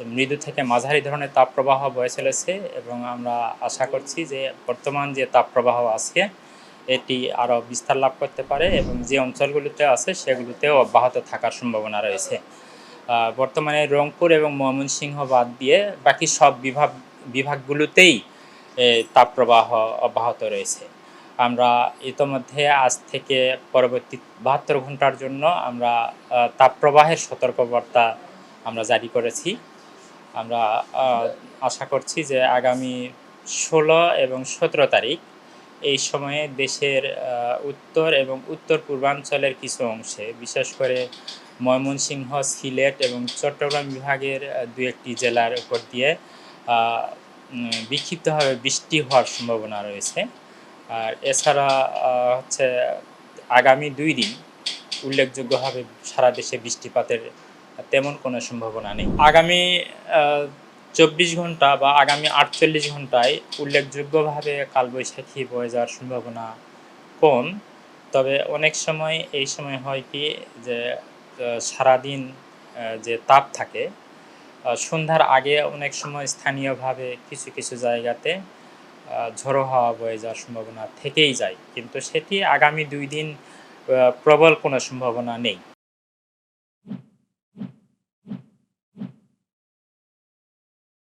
মৃদু থেকে মাঝারি ধরনের তাপপ্রবাহ বয়ে চলেছে এবং আমরা আশা করছি যে বর্তমান যে তাপপ্রবাহ আছে, এটি আরও বিস্তার লাভ করতে পারে এবং যে অঞ্চলগুলিতে আছে সেগুলিতেও অব্যাহত থাকার সম্ভাবনা রয়েছে। বর্তমানে রংপুর এবং ময়মনসিংহ বাদ দিয়ে বাকি সব বিভাগ, বিভাগগুলোতেই তাপপ্রবাহ অব্যাহত রয়েছে। আমরা ইতোমধ্যে আজ থেকে পরবর্তী বাহাত্তর ঘণ্টার জন্য আমরা তাপপ্রবাহের সতর্কবার্তা আমরা জারি করেছি। আমরা আশা করছি যে আগামী ষোলো এবং সতেরো তারিখ এই সময়ে দেশের উত্তর এবং উত্তর পূর্বাঞ্চলের কিছু অংশে, বিশেষ করে ময়মনসিংহ, সিলেট এবং চট্টগ্রাম বিভাগের দু একটি জেলার উপর দিয়ে বিক্ষিপ্তভাবে বৃষ্টি হওয়ার সম্ভাবনা রয়েছে। আর এছাড়া হচ্ছে আগামী দুই দিন উল্লেখযোগ্যভাবে সারা দেশে বৃষ্টিপাতের তেমন কোনো সম্ভাবনা নেই। আগামী চব্বিশ ঘণ্টা বা আগামী আটচল্লিশ ঘন্টায় উল্লেখযোগ্যভাবে কালবৈশাখী বয়ে যাওয়ার সম্ভাবনা কম। তবে অনেক সময় এই সময় হয় কি যে সারাদিন যে তাপ থাকে সন্ধ্যার আগে অনেক সময় স্থানীয়ভাবে কিছু কিছু জায়গাতে ঝোড়ো হাওয়া বয়ে যাওয়ার সম্ভাবনা থেকেই যায়। কিন্তু সেটি আগামী দুই দিন প্রবল কোনো সম্ভাবনা নেই।